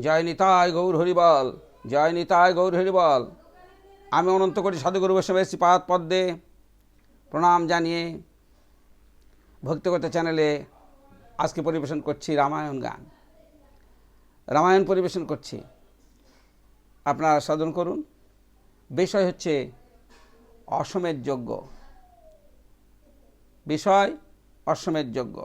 জয় নিতায় গৌর হরিবল জয় নিতায় গৌর হরিবল। আমি অনন্ত কোটি সাধুগুরু বৈষ্ণব এসেছি পাদ পদ্মে। প্রণাম জানিয়ে ভক্তিগত চ্যানেলে আজকে পরিবেশন করছি রামায়ণ গান। রামায়ণ পরিবেশন করছি। আপনারা সাধন করুন। বিষয় হচ্ছে অসমের যজ্ঞ। বিষয় অসমের যজ্ঞ।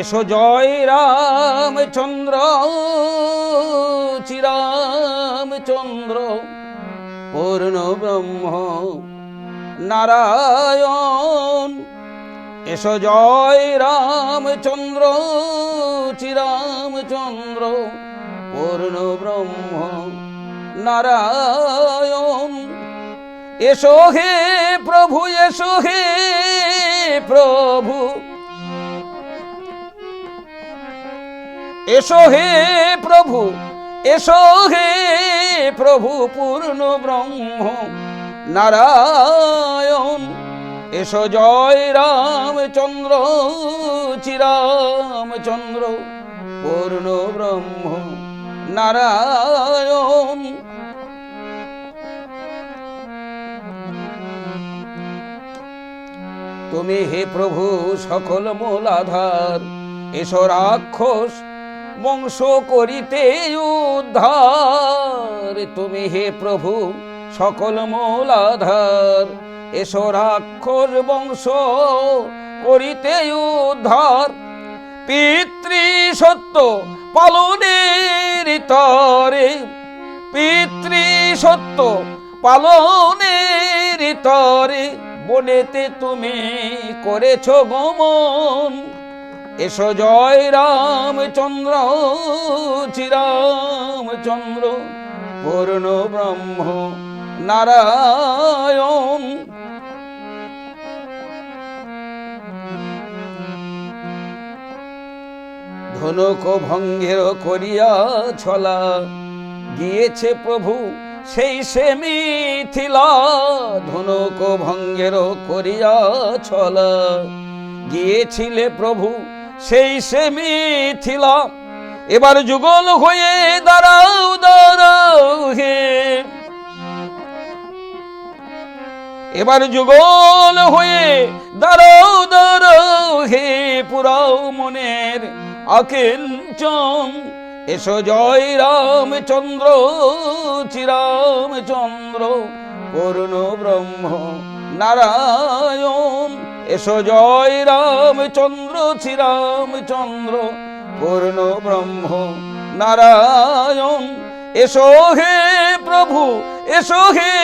এসো জয় রামচন্দ্র চিরামচন্দ্র পূর্ণ ব্রহ্ম নারায়ণ। এসো জয় রামচন্দ্র চিরামচন্দ্র পূর্ণ ব্রহ্ম নারায়ণ। এসো হে প্রভু, এসো হে প্রভু। এসো হে প্রভু, এসো হে প্রভু পূর্ণ ব্রহ্ম, নারায়ণ। এসো জয় রামচন্দ্র চিরামচন্দ্র পূর্ণ ব্রহ্ম, নারায়ণ। তুমি হে প্রভু সকল মূলাধার, এসো রাক্ষস বংশ করিতে উদ্ধার। তুমি হে প্রভু, সকল মূলাধার। এসো রাক্ষস বংশ করিতে উদ্ধার। পিতৃ সত্য পালনের তরে পিতৃ সত্য পালনের তরে, বনেতে তুমি করেছ গমন। এসো জয় রামচন্দ্র চিরামচন্দ্র পূর্ণ ব্রহ্ম নারায়ণ। ধনুক ভঙ্গের করিয়া ছলা, গিয়েছে প্রভু সেই সে মিথিলা। ধনুক ভঙ্গের করিয়া ছলা, গিয়েছিলে প্রভু সেই সে মিথিলা। এবার যুগল হয়ে দাঁড়াও দাঁড়াও হে। এবার যুগল হয়ে দাঁড়াও দাঁড়াও হে পুরাও মনের আকেঞ্চন এসো জয় রামচন্দ্র চিরামচন্দ্র পূর্ণ ব্রহ্ম নারায়ণ। এসো জয় রামচন্দ্র, শ্রীরামচন্দ্র, পূর্ণ ব্রহ্ম, নারায়ণ। এসো হে প্রভু, এসো হে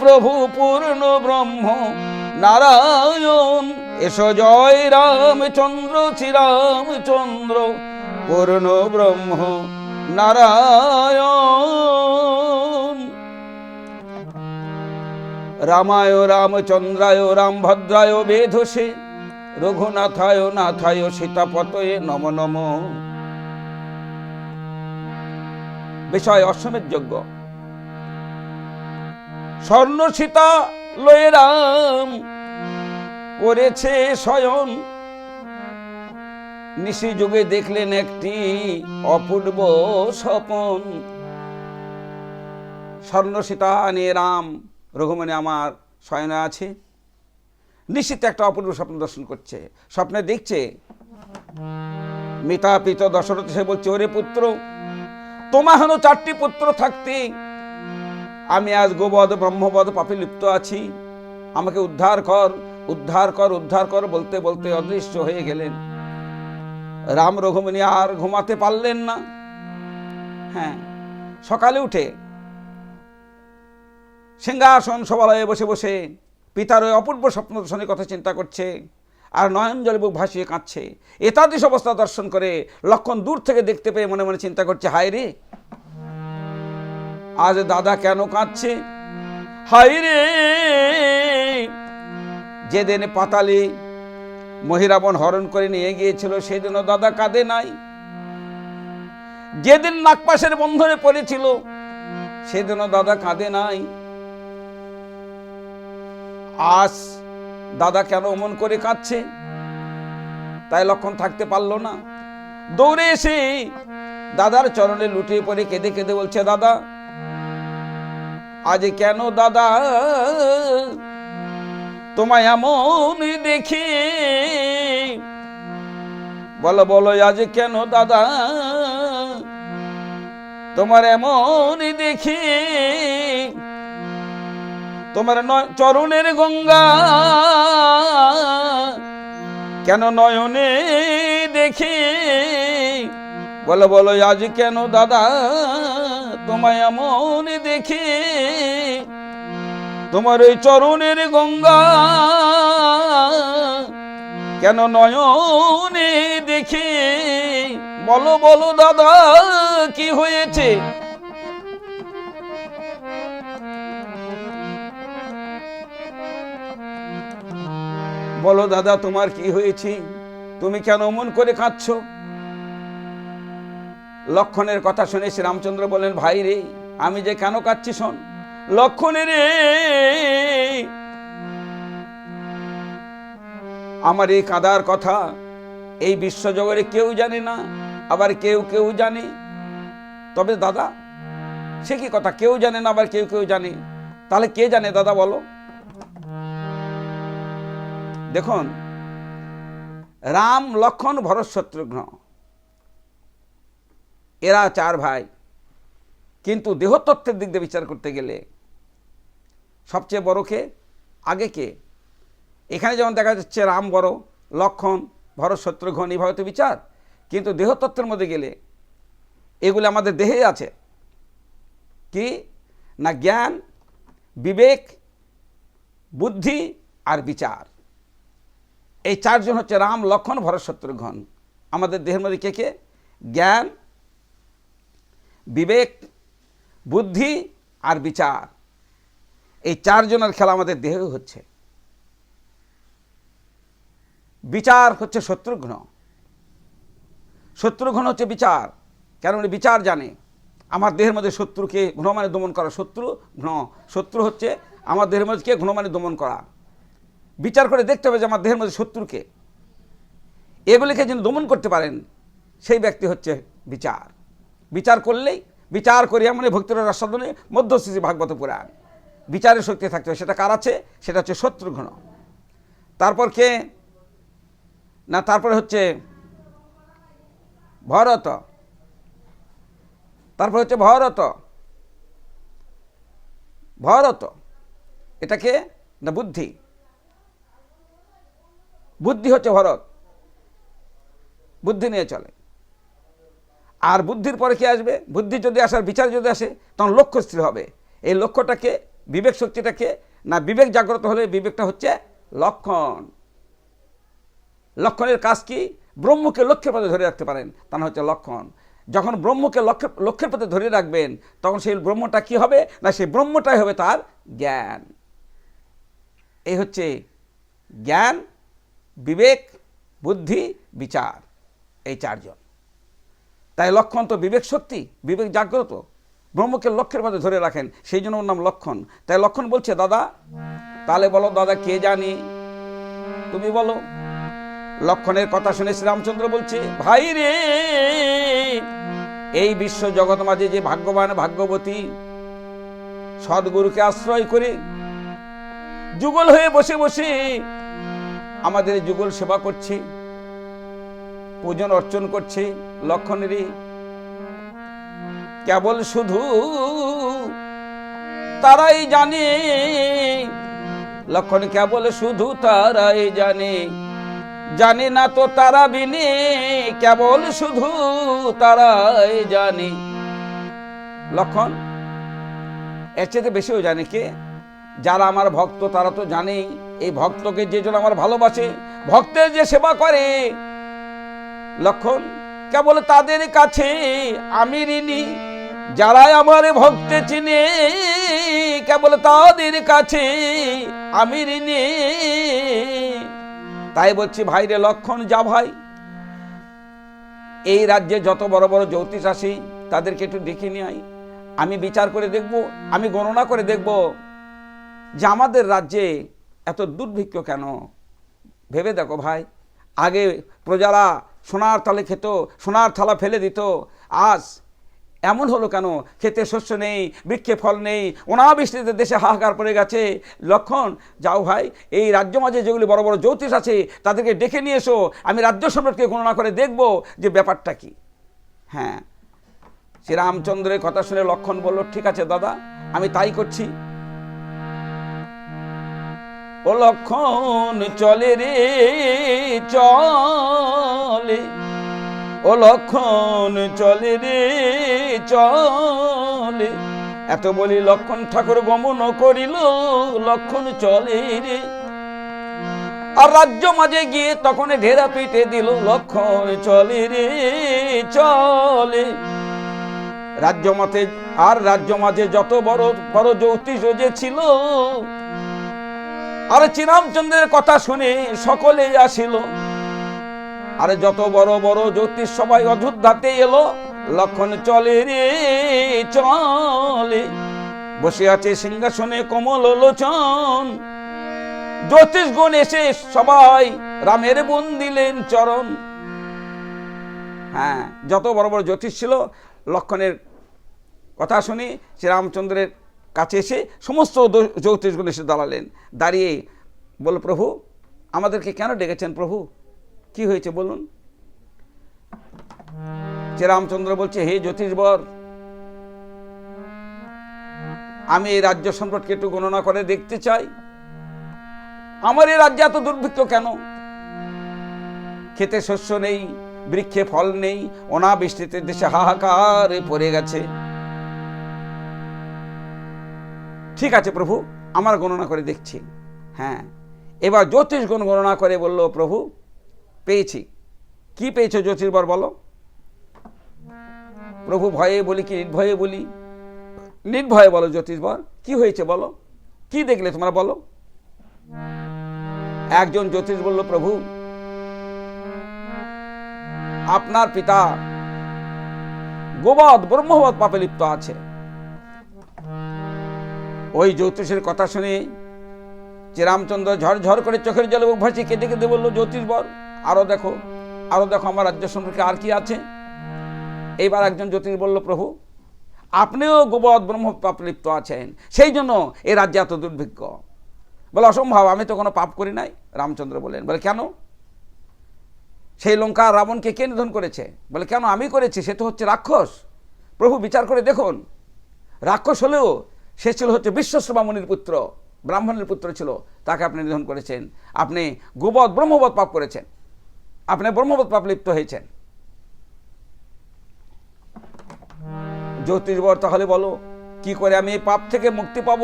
প্রভু, পূর্ণ ব্রহ্ম, নারায়ণ। এসো জয় রামচন্দ্র, শ্রীরামচন্দ্র, পূর্ণ ব্রহ্ম, নারায়ণ। রামায় রামচন্দ্রায়, রামভদ্রায় বেধসে রঘুনাথায় নাথায় সীতাপতয়ে নম নম। বিষয় অশ্বমের যজ্ঞ। স্বর্ণ সীতা লয়ে রাম করেছে স্বয়ং নিশি যুগে দেখলেন একটি অপূর্ব স্বপন। স্বর্ণ সীতা নিয়ে রাম রঘুমণি আমার শয়নে আছে। নিশ্চিত একটা অপূর্ব স্বপ্ন দর্শন করছে। স্বপ্নে দেখছে, মিতা পিত দশরথ সে বলছে, ওরে পুত্র, তোমার হেন চারটি পুত্র থাকতে আমি আজ গোবধ ব্রহ্মবধ পাপে লিপ্ত আছি। আমাকে উদ্ধার কর উদ্ধার কর উদ্ধার কর, বলতে বলতে অদৃশ্য হয়ে গেলেন। রাম রঘুমণি আর ঘুমাতে পারলেন না। হ্যাঁ সকালে উঠে সিংহাসন সবালয়ে বসে বসে পিতার ওই অপূর্ব স্বপ্ন দর্শনের কথা চিন্তা করছে আর নয়ন জলে বুক ভাসিয়ে কাঁদছে। এতাদৃশ অবস্থা দর্শন করে লক্ষণ দূর থেকে দেখতে পেয়ে মনে মনে চিন্তা করছে, হায় রে! আজ দাদা কেন কাঁদছে? হায় রে! যেদিন পাতালে মহিরাবন হরণ করে নিয়ে গিয়েছিল, সেদিনও দাদা কাঁদে নাই। যেদিন নাগপাশের বন্ধনে পড়েছিল, সেদিনও দাদা কাঁদে নাই। আজ দাদা কেন অমন করে কাঁদছে? তাই লক্ষণ থাকতে পারল না। দৌড়ে এসে দাদার চরণে লুটিয়ে পড়ে কেঁদে কেঁদে বলছে, দাদা, আজ কেন দাদা, তোমায় এমন দেখি? বলো বলো, আজ কেন দাদা, তোমার এমন দেখি? তোমার চরণের গঙ্গা। কেন নয়নে দেখি? বলো বলো, আজ কেন দাদা তোমায় এমন দেখি? তোমার ওই চরণের গঙ্গা। কেন নয়নে দেখি? বলো বলো, দাদা, কি হয়েছে? বলো, দাদা, তোমার কি হয়েছে? তুমি কেন মন করে কাঁদছ? লক্ষণের কথা শুনে শ্রীরামচন্দ্র বলেন ভাই রে, আমি যে কেন কাঁদছি শোন? লক্ষণের আমার এই কাদার কথা এই বিশ্বজগরে কেউ জানে না, আবার কেউ কেউ জানে। তবে দাদা, সে কি কথা? কেউ জানে না, আবার কেউ কেউ জানে। তাহলে কে জানে, দাদা, বলো? দেখুন, রাম, লক্ষণ, ভরত, শত্রুঘ্ন। এরা চার ভাই। কিন্তু দেহতত্ত্বের দিক দিয়ে বিচার করতে গেলে সবচেয়ে বড় কে? আগে কে? এখানে যেমন দেখা যাচ্ছে, রাম বড়, লক্ষণ, ভরত, শত্রুঘ্ন এইভাবে তো বিচার। কিন্তু দেহতত্ত্বের মধ্যে গেলে এগুলো আমাদের দেহে আছে। কি? না জ্ঞান, বিবেক, বুদ্ধি আর বিচার। এই চারজন হচ্ছে রাম, লক্ষণ, ভরত শত্রুঘ্ন আমাদের দেহের মধ্যে কে কে? জ্ঞান, বিবেক, বুদ্ধি আর বিচার। এই চারজনের খেলা আমাদের দেহে হচ্ছে। বিচার হচ্ছে শত্রুঘ্ন শত্রুঘ্ন হচ্ছে বিচার। কেন বিচার জানে? আমার দেহের মধ্যে শত্রুকে ঘন মানে দমন করা। শত্রু ঘন। শত্রু হচ্ছে আমার দেহের মধ্যে কে? ঘন মানে দমন করা। বিচার করে দেখতে হবে যে আমার দেহের মধ্যে শত্রুকে এগুলিকে যিনি দমন করতে পারেন, সেই ব্যক্তি হচ্ছে বিচার। বিচার করলেই, বিচার করিয়া মানে ভক্তির রাসাদনে মধ্যস্থিতি ভাগবত পুরাণ। বিচারের শক্তি থাকতে হবে। সেটা কার আছে? সেটা হচ্ছে শত্রুঘ্ন তারপর কে? না, তারপরে হচ্ছে ভরত। তারপর হচ্ছে ভরত। ভরত। এটাকে না, বুদ্ধি। বুদ্ধি হচ্ছে ভরত। বুদ্ধি নিয়ে চলে। আর বুদ্ধির পরে কি আসবে? বুদ্ধি যদি আসার বিচার যদি আসে, তখন লক্ষ্য স্থির হবে। এই লক্ষ্যটাকে, বিবেক শক্তিটাকে, না বিবেক জাগ্রত হলে বিবেকটা হচ্ছে লক্ষণ। লক্ষণের কাজ কি? ব্রহ্মকে লক্ষ্যের পথে ধরে রাখতে পারেন, তা হচ্ছে লক্ষণ। যখন ব্রহ্মকে লক্ষ্য, লক্ষ্যের পথে ধরে রাখবেন, তখন সেই ব্রহ্মটা কি হবে? না, সেই ব্রহ্মটাই হবে তার জ্ঞান। এই হচ্ছে জ্ঞান বিবেক, বুদ্ধি, বিচার, এই চারজন। তাই লক্ষণ তো বিবেক শক্তি বিবেক জাগ্রত। ব্রহ্মকে লক্ষ্যের মধ্যে ধরে রাখেন, সেই জন্য ওর নাম লক্ষণ। তাই লক্ষণ বলছে, দাদা, তাহলে বলো, দাদা, কে জানি? তুমি বলো। লক্ষণের কথা শুনে শ্রীরামচন্দ্র বলছে, ভাই রে, এই বিশ্ব জগৎ মাঝে যে ভাগ্যবান ভাগ্যবতী, সদ্গুরুকে আশ্রয় করে যুগল হয়ে বসে বসে আমাদের যুগল সেবা করছে, পূজন অর্চন করছে, লক্ষণেরই। কেবল শুধু তারাই জানে, লক্ষণ কেবল শুধু তারাই জানে। জানে না তো তারা বিনে, কেবল শুধু তারাই জানে। লক্ষণ, এর চেয়ে বেশিও জানে কে? যারা আমার ভক্ত তারা তো জানেই। এই ভক্তকে যে জন আমার ভালোবাসে, ভক্তের যে সেবা করে, লক্ষণ কেবল তাদের কাছে আমি ঋণী। যারাই আমার ভক্তে চিনে, কেবল তাদের কাছে আমি ঋণী। তাই বলছি, ভাইরে লক্ষণ যা ভাই, এই রাজ্যে যত বড় বড় জ্যোতিষ আসি তাদেরকে একটু ডেকে নিয়ে আই আমি বিচার করে দেখব, আমি গণনা করে দেখব যে আমাদের রাজ্যে এত দুর্ভিক্ষ কেন? ভেবে দেখো ভাই। আগে প্রজারা সোনার তালে খেত, সোনার থালা ফেলে দিত। আজ এমন হলো কেন? খেতে শস্য নেই, বৃক্ষে ফল নেই, অনাবৃষ্টিতে দেশে হাহাকার পড়ে গেছে। লক্ষণ, যাও ভাই, এই রাজ্য মাঝে যেগুলি বড় বড় জ্যোতিষ আছে, তাদেরকে ডেকে নিয়ে এসো। আমি রাজ্য সম্রাটকে গণনা করে দেখব যে ব্যাপারটা কি। হ্যাঁ। শ্রীরামচন্দ্রের কথা শুনে লক্ষণ বলল, ঠিক আছে দাদা, আমি তাই করছি। ও লক্ষণ চলে রে, চলে। ও লক্ষণ চলে রে, চলে। এত বলি লক্ষণ ঠাকুর গমন করিল, লক্ষণ চলে রে। আর রাজ্য মাঝে গিয়ে তখন ঢেরা পিটে দিল, লক্ষণ চলে রে, চলে। রাজ্য মাতে আর রাজ্য মাঝে যত বড় বড় জ্যোতিষ যে ছিল আর শ্রীরামচন্দ্রের কথা শুনে সকলে আসিল। আরে যত বড় বড় জ্যোতিষ সবাই অযোধ্যাতে এলো, লক্ষণ চলে রে, চলে। বসে আছে সিংহাসনে কমল লোচন। জ্যোতিষ গুণ এসে সবাই রামের বোন দিলেন চরণ। হ্যাঁ যত বড় বড় জ্যোতিষ ছিল, লক্ষণের কথা শুনে শ্রীরামচন্দ্রের কাছে এসে সমস্ত জ্যোতিষগুলো এসে দাঁড়ালেন। দাঁড়িয়ে বল প্রভু, আমাদেরকে কেন ডেকেছেন প্রভু? কি হয়েছে বলুন? শ্রীরামচন্দ্র বলছে, হে জ্যোতিষবর, আমি এই রাজ্য সম্পর্কে একটু গণনা করে দেখতে চাই। আমার এই রাজ্যে এত দুর্ভিক্ষ কেন? খেতে শস্য নেই, বৃক্ষে ফল নেই, অনাবৃষ্টিতে দেশে হাহাকার পড়ে গেছে। ঠিক আছে প্রভু, আমার গণনা করে দেখছি। হ্যাঁ। এবার জ্যোতিষগণ গণনা করে বলল, প্রভু, পেয়েছি। কি পেয়েছ জ্যোতিষবর বলো। প্রভু ভয়ে বলি কি, নির্ভয়ে বলি? নির্ভয়ে বলো জ্যোতিষবর কি হয়েছে বলো? কি দেখলে তোমরা বলো? একজন জ্যোতিষ বলল, প্রভু, আপনার পিতা গোবধ ব্রহ্মবধ পাপে লিপ্ত আছে। ওই জ্যোতিষের কথা শুনে। শ্রীরামচন্দ্র ঝরঝর করে চোখের জলে মুখ ভাসিয়ে কেঁদে কেঁদে বলল, জ্যোতিষ বর আরও দেখো আরও দেখো আমার রাজ্য সম্পর্কে আর কি আছে? এইবার একজন জ্যোতিষ বলল, প্রভু, আপনিও গোবধ ব্রহ্ম পাপ লিপ্ত আছেন, সেই জন্য এই রাজ্যে এত দুর্ভিক্ষ। বলে, অসম্ভব, আমি তো কোনো পাপ করি নাই, রামচন্দ্র বলেন বলে, কেন? সেই লঙ্কা রাবণকে কে নিধন করেছে? বলে, কেন আমি করেছি? সে তো হচ্ছে রাক্ষস। প্রভু, বিচার করে দেখুন। রাক্ষস হলেও সে ছিল হচ্ছে বিশ্বশ্রমা মুনির পুত্র, ব্রাহ্মণের পুত্র ছিল, তাকে আপনি নিধন করেছেন। আপনি গোবধ ব্রহ্মবধ পাপ করেছেন। আপনি ব্রহ্মবধ পাপ লিপ্ত হয়েছেন। জ্যোতিষবর তাহলে বলো, কি করে আমি এই পাপ থেকে মুক্তি পাব?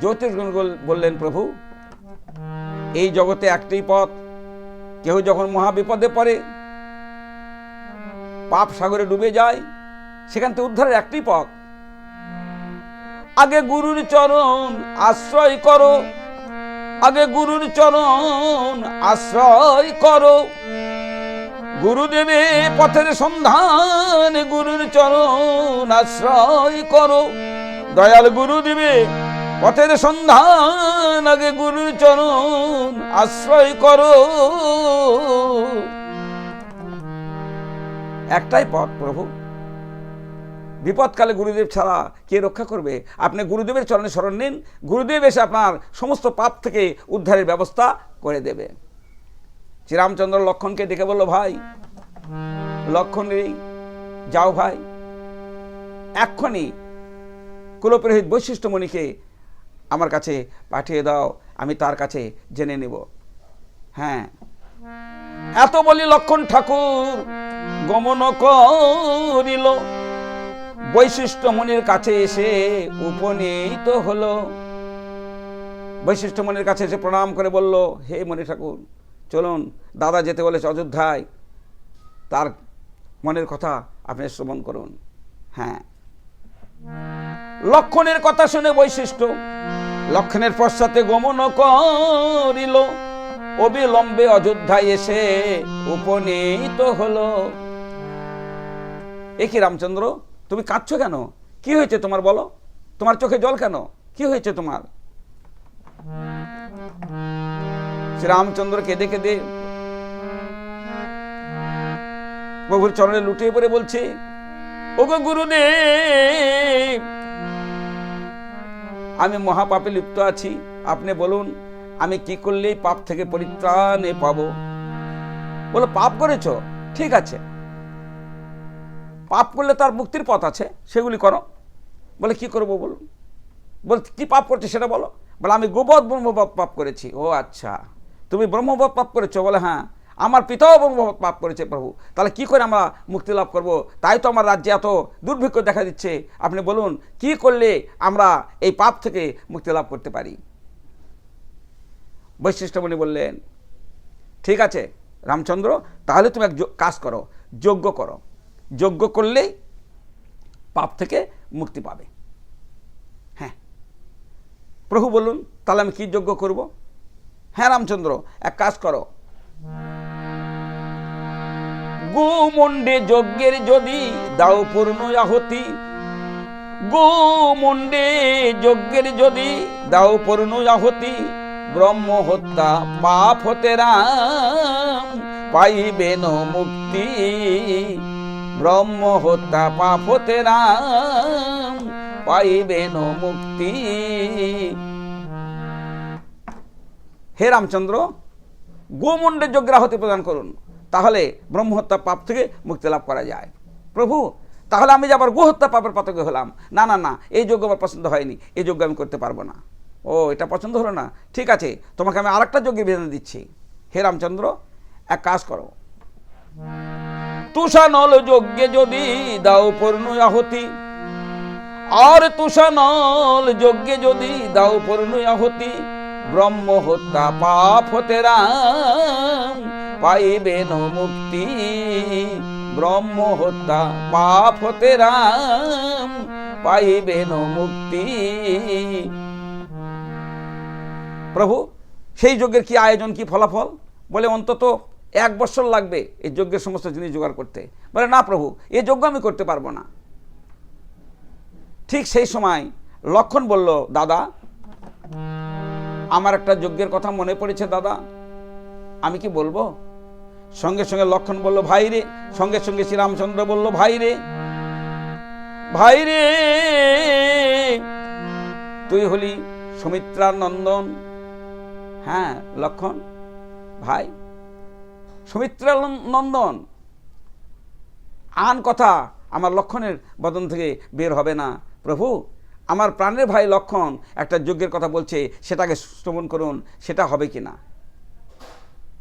জ্যোতিষগণ বল- বললেন, প্রভু, এই জগতে একটি পথ। কেউ যখন মহাবিপদে পড়ে, পাপ সাগরে ডুবে যায়, সেখান থেকে উদ্ধারের একটি পথ। আগে গুরুর চরণ আশ্রয় করো। আগে গুরুর চরণ আশ্রয় করো। গুরুদেবে পথের সন্ধান গুরুর চরণ আশ্রয় করো। দয়াল গুরুদেবে পথের সন্ধান আগে গুরুর চরণ আশ্রয় করো। একটাই পথ প্রভু বিপদকালে গুরুদেব ছাড়া কে রক্ষা করবে? আপনি গুরুদেবের চরণে শরণ নিন। গুরুদেব এসে আপনার সমস্ত পাপ থেকে উদ্ধারের ব্যবস্থা করে দেবে। শ্রীরামচন্দ্র লক্ষণকে ডেকে বলল, ভাই, লক্ষণ যাও ভাই। এক্ষুনি কুলপুরোহিত বৈশিষ্ট্যমণিকে আমার কাছে পাঠিয়ে দাও। আমি তার কাছে জেনে নেব। হ্যাঁ। এত বলি লক্ষণ ঠাকুর গমন করিল। বৈশিষ্ট্য মুনির কাছে এসে উপনীত হলো। বৈশিষ্ট্য মুনির কাছে এসে প্রণাম করে বলল, হে মণি ঠাকুর, চলুন, দাদা যেতে বলেছে অযোধ্যায়। তার মনের কথা আপনি শ্রবণ করুন। হ্যাঁ। লক্ষণের কথা শুনে বৈশিষ্ট্য, লক্ষণের পশ্চাতে গমন করিল। অবিলম্বে অযোধ্যায় এসে উপনীত হলো। এ কি রামচন্দ্র? তুমি কাঁদছো কেন? কি হয়েছে তোমার বলো? তোমার চোখে জল কেন? কি হয়েছে তোমার? শ্রীরামচন্দ্র কেঁদে কেঁদে প্রভুর চরণে লুটিয়ে পড়ে বলছে, ওগো গুরুদেব, আমি মহাপাপে লিপ্ত আছি। আপনি বলুন, আমি কি করলে পাপ থেকে পরিত্রাণে পাবো? বলো, পাপ করেছ? ঠিক আছে। পাপ করলে তার মুক্তির পথ আছে, সেগুলি করো। বলে, কি করব বলুন? বল, কি পাপ করছে সেটা বলো। বলে, আমি গোবধ ব্রহ্মবধ পাপ করেছি। ও আচ্ছা তুমি ব্রহ্মবধ পাপ করেছ? বলে হ্যাঁ। আমার পিতাও ব্রহ্মবধ পাপ করেছে, প্রভু। তাহলে কি করে আমরা মুক্তি লাভ করব? তাই তো আমার রাজ্যে এত দুর্ভিক্ষ দেখা দিচ্ছে। আপনি বলুন, কি করলে আমরা এই পাপ থেকে মুক্তি লাভ করতে পারি? বৈশিষ্ট্যমণি বললেন, ঠিক আছে, রামচন্দ্র, তাহলে তুমি এক কাজ করো, যজ্ঞ করো। যজ্ঞ করলেই পাপ থেকে মুক্তি পাবে। হ্যাঁ। প্রভু বলুন, তাহলে আমি কি যজ্ঞ করব? হ্যাঁ রামচন্দ্র, এক কাজ করো। গোমণ্ডে যজ্ঞের যদি দাও পূর্ণ আহতি, গোমণ্ডে যজ্ঞের যদি দাও পূর্ণ আহতি, ব্রহ্ম হত্যা, পাপ হতে রাম, পাইবেন মুক্তি। ব্রহ্ম হত্যা পাপ হতে রাম মুক্তি। হে রামচন্দ্র, গোমণ্ডে যজ্ঞাহতি প্রদান করুন, তাহলে ব্রহ্মহত্যা পাপ থেকে মুক্তি লাভ করা যায়। প্রভু, তাহলে আমি যে আবার গোহত্যা পাপের পাতকে হলাম। না না না, এই যোগ্য আমার পছন্দ হয়নি, এই যোগ্য আমি করতে পারব না। ও, এটা পছন্দ হলো না? ঠিক আছে, তোমাকে আমি আরেকটা যোগ্যের বিধান দিচ্ছি। হে রামচন্দ্র, এক কাজ করো। তুষানল যজ্ঞে যদি দাও পূর্ণ আহতি। আর তুষানল যজ্ঞে যদি দাও পূর্ণ আহতি, ব্রহ্ম হত্যা পাপ হতে রাম পাইবেন মুক্তি। ব্রহ্ম হত্যা পাপ হতে রাম পাইবেন মুক্তি। প্রভু, সেই যজ্ঞের কি আয়োজন, কি ফলাফল? বলে অন্তত এক বছর লাগবে এই যজ্ঞের সমস্ত জিনিস জোগাড় করতে। বলে, না প্রভু এই যজ্ঞ আমি করতে পারব না। ঠিক সেই সময় লক্ষণ বলল, দাদা, আমার একটা যজ্ঞের কথা মনে পড়েছে, দাদা। আমি কি বলব? সঙ্গে সঙ্গে লক্ষণ বলল, ভাই রে। সঙ্গে সঙ্গে শ্রীরামচন্দ্র বলল, ভাই রে ভাই রে, তুই হলি সুমিত্রার নন্দন হ্যাঁ লক্ষণ, ভাই। সুমিত্রা নন্দন আন কথা আমার লক্ষণের বদন থেকে বের হবে না। প্রভু, আমার প্রাণের ভাই লক্ষণ একটা যজ্ঞের কথা বলছে, সেটাকে শ্রবণ করুন, সেটা হবে কি না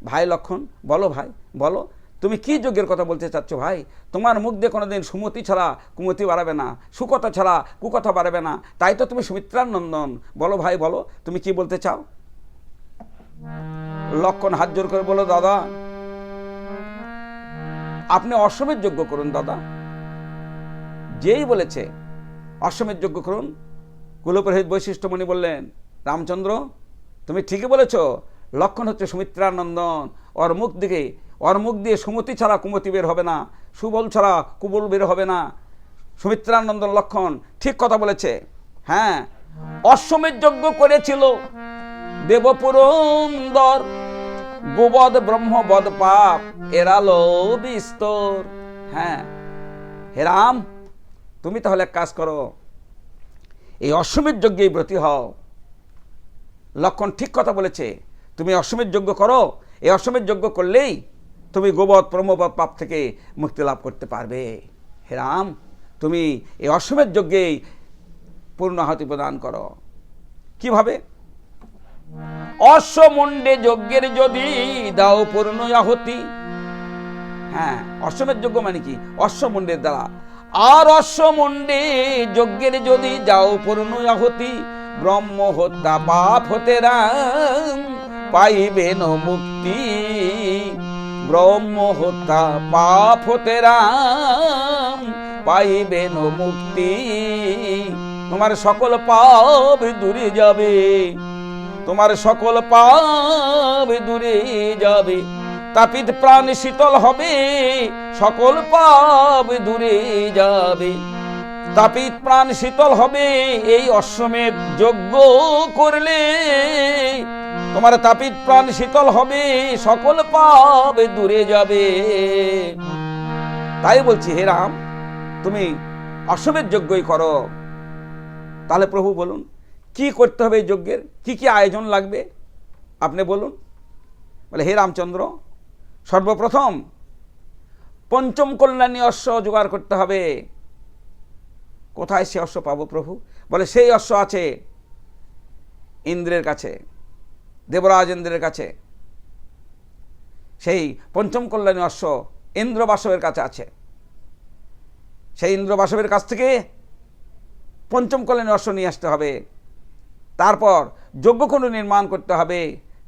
ভাই লক্ষণ, বলো ভাই, বলো, তুমি কি যজ্ঞের কথা বলতে চাচ্ছ ভাই? তোমার মুখ দিয়ে কোনোদিন সুমতি ছাড়া কুমতি বাড়াবে না, সুকথা ছাড়া কুকথা বাড়াবে না, তাই তো তুমি সুমিত্রার নন্দন বলো ভাই, বলো, তুমি কি বলতে চাও? লক্ষণ হাত জোর করে বলো, দাদা আপনি অশ্বমের যোগ্য করুন, দাদা। যেই বলেছে অশ্বমের যোগ্য করুন। কুলপুরোহিত বৈশিষ্ট্যমণি বললেন, রামচন্দ্র, তুমি ঠিকই বলেছ, লক্ষণ হচ্ছে সুমিত্রার নন্দন ওর মুখ দিকে, ওর মুখ দিয়ে সুমতি ছাড়া কুমতি বের হবে না, সুবল ছাড়া কুবল বের হবে না। সুমিত্রার নন্দন লক্ষণ ঠিক কথা বলেছে। হ্যাঁ অশ্বমের যজ্ঞ করেছিল দেবপুরন্দর গোবদ ব্রহ্মবদ পাপ এরালো বিস্তর হ্যাঁ। হে রাম, তুমি তাহলে এক কাজ করো। এই অশ্বমের যজ্ঞেই ব্রতী হও। লক্ষণ ঠিক কথা বলেছে। তুমি অশ্বমের যজ্ঞ করো। এই অশ্বমের যজ্ঞ করলেই তুমি গোবধ প্রমবধ পাপ থেকে মুক্তি লাভ করতে পারবে। হে রাম, তুমি এই অশ্বমের যজ্ঞেই পূর্ণ আহতি প্রদান করো। কীভাবে? অশ্বমুণ্ডে যজ্ঞের যদি দাও পূর্ণ আহতি। হ্যাঁ অশ্বমের যজ্ঞ মানে কি? অশ্বমুণ্ডের দ্বারা। আর অশ্বমুণ্ডে যজ্ঞের যদি যাও পূর্ণ আহতি, ব্রহ্ম হত্যা পাপ হতে রাম পাইবেন মুক্তি। ব্রহ্ম হত্যা পাপ হতে রাম পাইবেন মুক্তি। তোমার সকল পাপ দূরে যাবে। তোমার সকল পাপ দূরে যাবে, তাপিত প্রাণ শীতল হবে, সকল পাপ দূরে যাবে। তাপিত প্রাণ শীতল হবে, এই অশ্বমেধ যজ্ঞ করলে তোমার তাপিত প্রাণ শীতল হবে, সকল পাপ দূরে যাবে। তাই বলছি, হে রাম, তুমি অশ্বমেধ যজ্ঞই করো। তাহলে প্রভু বলুন কি করতে হবে এই যজ্ঞের? কি কি আয়োজন লাগবে? আপনি বলুন। বলে, হে রামচন্দ্র, সর্বপ্রথম পঞ্চম কল্যাণী অশ্ব জোগাড় করতে হবে। কোথায় সে অশ্ব পাবো প্রভু? বলে, সেই অশ্ব আছে ইন্দ্রের কাছে, দেবরাজ ইন্দ্রের কাছে। সেই পঞ্চম কল্যাণী অশ্ব ইন্দ্রবাসবের কাছে আছে। সেই ইন্দ্রবাসবের কাছ থেকে পঞ্চম কল্যাণী অশ্ব নিয়ে আসতে হবে। তারপর যজ্ঞকুণ্ড নির্মাণ করতে হবে।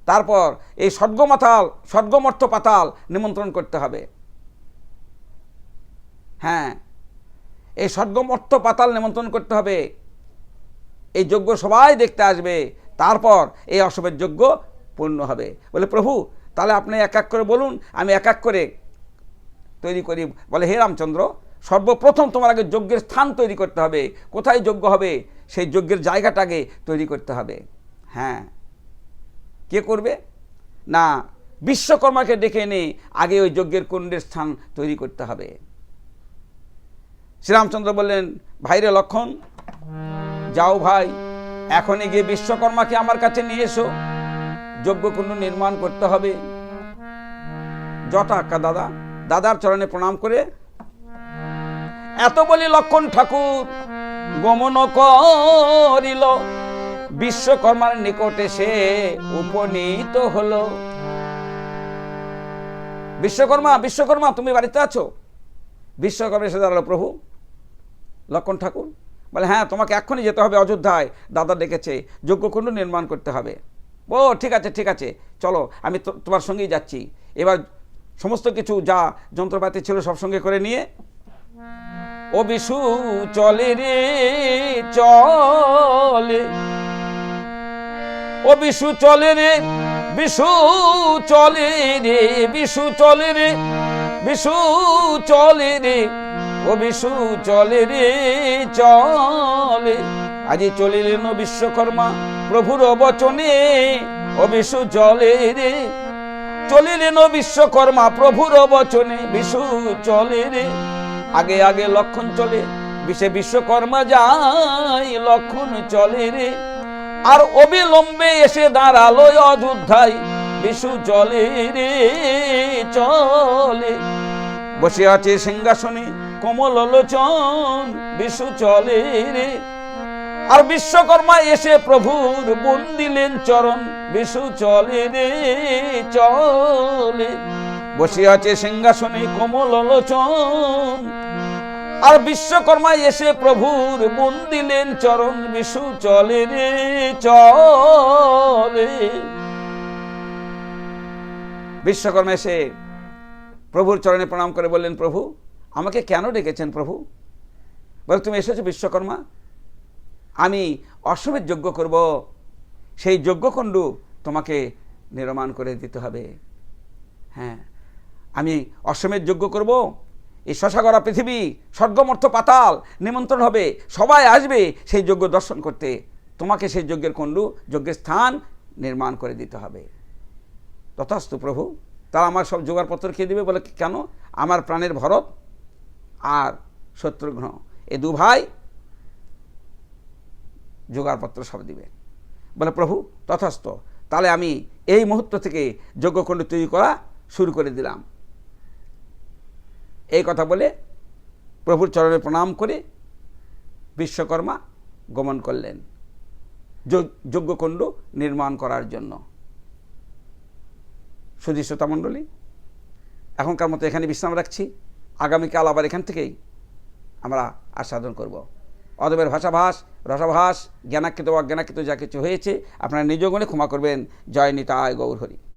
তারপর এই স্বর্গমাতাল স্বর্গমর্থ পাতাল নিমন্ত্রণ করতে হবে। হ্যাঁ এই স্বর্গমর্থ পাতাল নিমন্ত্রণ করতে হবে। এই যজ্ঞ সবাই দেখতে আসবে। তারপর এই অসবের যজ্ঞ পূর্ণ হবে। বলে, প্রভু, তাহলে আপনি এক এক করে বলুন, আমি এক এক করে তৈরি করি। বলে, হে রামচন্দ্র, সর্বপ্রথম তোমার আগে যজ্ঞের স্থান তৈরি করতে হবে। কোথায় যজ্ঞ হবে? সেই যজ্ঞের জায়গাটাকে তৈরি করতে হবে। হ্যাঁ। কে করবে? না, বিশ্বকর্মাকে ডেকে এনে আগে ওই যজ্ঞের কুণ্ডের স্থান তৈরি করতে হবে। শ্রীরামচন্দ্র বললেন ভাইরে লক্ষণ, যাও ভাই, এখনই গিয়ে বিশ্বকর্মাকে আমার কাছে নিয়ে এসো। যজ্ঞকুণ্ড নির্মাণ করতে হবে। আক্কা দাদা, দাদার চরণে প্রণাম করে। এত বলি লক্ষণ ঠাকুর গমন করিল। বিশ্বকর্মার নিকটে সে উপনীত হলো। বিশ্বকর্মা বিশ্বকর্মা, তুমি বাড়িতে আছো? বিশ্বকর্মা এসে দাঁড়াল, প্রভু, লক্ষণ ঠাকুর, বলে হ্যাঁ তোমাকে এখনই যেতে হবে অযোধ্যায়। দাদা ডেকেছে, যজ্ঞকুণ্ড নির্মাণ করতে হবে। ও, ঠিক আছে ঠিক আছে, চলো, আমি তোমার সঙ্গেই যাচ্ছি। এবার সমস্ত কিছু যা যন্ত্রপাতি ছিল সব সঙ্গে করে নিয়ে ও বিশু চলে রে, চলে। ও বিশু চলে রে, বিশু চলে রে, বিশু চলে রে, বিশু চলে রে। ও বিশু চলে রে, চলে। আজি চলিলেন বিশ্বকর্মা প্রভুর বচনে। ও বিশু চলে রে, চলিলেন বিশ্বকর্মা প্রভুর বচনে। বিশু চলে রে আগে আগে লক্ষণ চলে বিশে বিশ্বকর্মা যায়, লক্ষণ চলে রে। আর অবিলম্বে এসে দাঁড়াল অযোধ্যায়, বিশু চলে রে, চলে। বসে আছে সিংহাসনে কমল লোচন বিশু চলে রে। আর বিশ্বকর্মা এসে প্রভুর বোন দিলেন চরণ, বিশু চলে রে, চলে। বসে আছে সিংহাসনে কমল লোচন আর বিশ্বকর্মা এসে প্রভুর বোন দিলেন, চরণ বিশু চলে রে, চলে। বিশ্বকর্মা এসে প্রভুর চরণে প্রণাম করে বললেন, প্রভু, আমাকে কেন ডেকেছেন প্রভু? বলে, তুমি এসেছ বিশ্বকর্মা। আমি অশ্বমের যজ্ঞ করব। সেই যজ্ঞকুণ্ড তোমাকে নির্মাণ করে দিতে হবে। হ্যাঁ আমি অশ্বমের যজ্ঞ করব এই শশাগরা পৃথিবী স্বর্গমর্থ পাতাল, নিমন্ত্রণ হবে, সবাই আসবে সেই যজ্ঞ দর্শন করতে। তোমাকে সেই যজ্ঞের কুণ্ডু, যজ্ঞের স্থান নির্মাণ করে দিতে হবে। তথাস্তু প্রভু, তারা আমার সব জোগাড়পত্র খেয়ে দেবে বলে কেন? আমার প্রাণের ভরত আর শত্রুঘ্ন, এ দু ভাই জোগাড়পত্র সব দিবে। বলে, প্রভু তথাস্থ তাহলে আমি এই মুহূর্ত থেকে যজ্ঞকুণ্ড তৈরি করা শুরু করে দিলাম। এই কথা বলে প্রভুর চরণে প্রণাম করে বিশ্বকর্মা গমন করলেন যজ্ঞ- যজ্ঞকুণ্ড নির্মাণ করার জন্য। সুধী শ্রোতা মণ্ডলী, এখনকার মতো এখানে বিশ্রাম রাখছি। আগামীকাল আবার এখান থেকেই আমরা আস্বাদন করব। অদবের ভাষাভাস, রসাভাস, জ্ঞানাকৃত, অজ্ঞানাকৃত যা কিছু হয়েছে, আপনারা নিজ গুণে ক্ষমা করবেন। জয় নিতায় গৌর হরি।